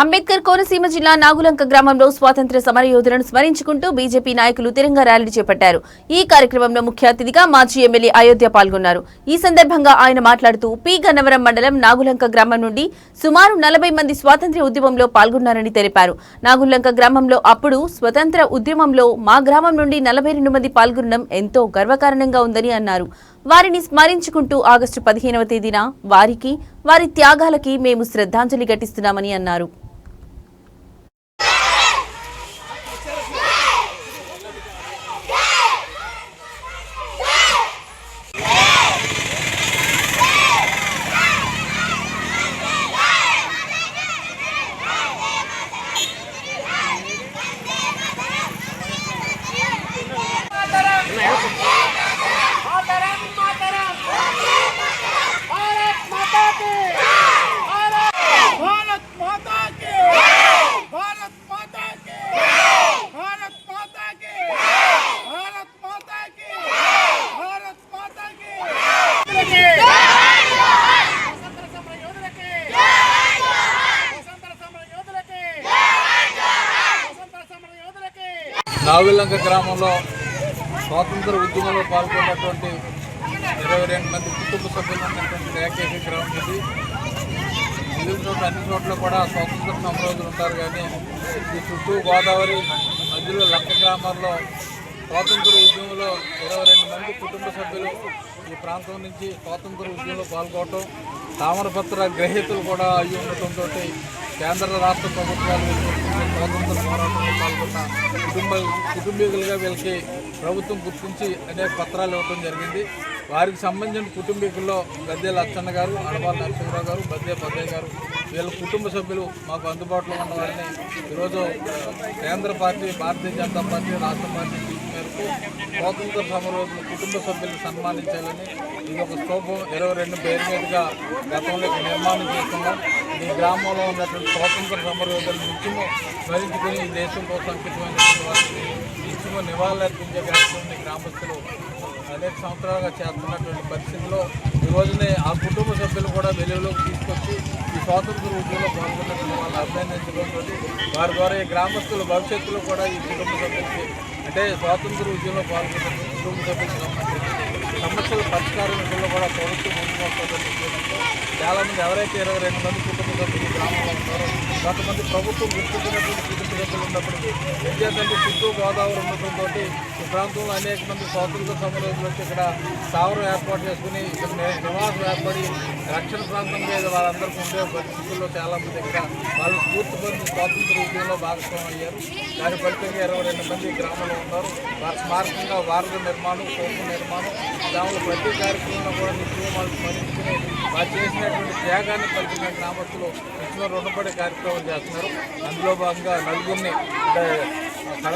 అంబేద్కర్ కోనసీమ జిల్లా నాగులంక గ్రామంలో స్వాతంత్ర్య సమరయోధులను స్మరించుకుంటూ బీజేపీ నాయకులు తిరంగా ర్యాలీ చేపట్టారు. ఈ కార్యక్రమంలో ముఖ్య అతిథిగా మాజీ ఎమ్మెల్యే అయోధ్య పాల్గొన్నారు. ఈ సందర్భంగా ఆయన మాట్లాడుతూ పి. గన్నవరం మండలం నాగులంక గ్రామం నుండి సుమారు నలభై మంది స్వాతంత్ర్య ఉద్యమంలో పాల్గొన్నారని తెలిపారు. నాగులంక గ్రామంలో అప్పుడు స్వతంత్ర ఉద్యమంలో మా గ్రామం నుండి నలభై రెండు మంది పాల్గొనడం ఎంతో గర్వకారణంగా ఉందని అన్నారు. వారిని స్మరించుకుంటూ ఆగస్టు పదిహేనవ తేదీన వారికి వారి త్యాగాలకి మేము శ్రద్ధాంజలి ఘటిస్తున్నామని అన్నారు. నాగులంక గ్రామంలో స్వాతంత్ర ఉద్యమంలో పాల్గొన్నటువంటి ఇరవై రెండు మంది కుటుంబ సభ్యులు ఉన్నటువంటి ఏకైక గ్రామం ఇది మిగిలిన చోట్ల అన్ని చోట్ల కూడా స్వాతంత్ర సమరోధులు ఉంటారు కానీ ఈ చుట్టూ గోదావరి మధ్యలో లంక గ్రామాల్లో స్వాతంత్ర ఉద్యమంలో ఇరవై రెండు మంది కుటుంబ సభ్యులు ఈ ప్రాంతం నుంచి స్వాతంత్ర ఉద్యమంలో పాల్గొనడం తామరపత్ర గ్రహీతలు కూడా అయ్యి ఉండటంతో కేంద్ర రాష్ట్ర ప్రభుత్వాలు స్వాతంత్ర పోరాటంలో పాల్గొన్న కుటుంబ కుటుంబీకులుగా వీళ్ళకి ప్రభుత్వం గుర్తించి అనేక పత్రాలు ఇవ్వడం జరిగింది. వారికి సంబంధించిన కుటుంబీకుల్లో గద్దె లచ్చన్న గారు అడపాల నరసింహరావు గారు బద్దే పద్దయ్య గారు వీళ్ళ కుటుంబ సభ్యులు మాకు అందుబాటులో ఉన్న వారిని ఈరోజు కేంద్ర పార్టీ భారతీయ జనతా పార్టీ రాష్ట్ర పార్టీ పిలుపు మేరకు స్వాతంత్ర సమరోజులు కుటుంబ సభ్యులు సన్మానించాలని ఇది ఒక స్తూపం. ఇరవై రెండు పేరు మీదుగా గతంలో నిర్మాణం చేస్తున్నాం. ఈ గ్రామంలో ఉన్నటువంటి స్వాతంత్ర సమరోధుల నిత్యము స్మరించుకుని ఈ దేశం కోసం అంకితమైనటువంటి వారికి నిత్యము నివాళులర్పించే కార్యక్రమాన్ని గ్రామస్తులు అనేక సంవత్సరాలుగా చేస్తున్నటువంటి పరిస్థితిలో ఈ రోజునే ఆ కుటుంబ సభ్యులు కూడా వెలుగులోకి తీసుకొచ్చి ఈ స్వాతంత్ర ఉద్యమంలో పాల్గొన్నటువంటి వాళ్ళు అభినందించడంతో వారి ద్వారా ఈ గ్రామస్తుల భవిష్యత్తులో కూడా ఈ కుటుంబ సభ్యులకి అంటే స్వాతంత్ర ఉద్యమంలో పాల్గొన్నటువంటి కుటుంబ సభ్యులకు సమస్యల పరిష్కారం విషయంలో కూడా ప్రభుత్వం ముందుకు వస్తుందని ఉద్దేశంతో చాలామంది ఎవరైతే ఇరవై రెండు మంది కుటుంబ సభ్యులు గ్రామంలో ఉన్నారో కొంతమంది ప్రభుత్వం గుర్తించినటువంటి కుటుంబ సభ్యులు ఉన్నప్పటికీ ఎందుకంటే చుట్టూ గోదావరి ఉండటంతో ఈ ప్రాంతంలో అనేక మంది స్వాతంత్ర సమరంలో వచ్చి ఇక్కడ స్థావరం ఏర్పాటు చేసుకుని ఇక్కడ నివాసం ఏర్పడి రక్షణ ప్రాంతం మీద వారందరికీ ఉండే పరిస్థితుల్లో చాలామంది ఇక్కడ వాళ్ళు స్ఫూర్తి పొంది స్వాతంత్ర ఉద్యమంలో భాగస్వామ్యం అయ్యారు. దాని ఫలితంగా ఇరవై రెండు మంది గ్రామంలో ఉన్నారు. వారి స్మారకంగా వారధ నిర్మాణం కోప నిర్మాణం దానిలో ప్రతి కార్యక్రమంలో కూడా నిత్యం వాళ్ళు స్మరించుకుని వారు చేసినటువంటి త్యాగాన్ని ఫలితంగా గ్రామస్తులు నిత్యం రుణపడే కార్యక్రమం చేస్తున్నారు. అందులో భాగంగా నలుగురిని కళ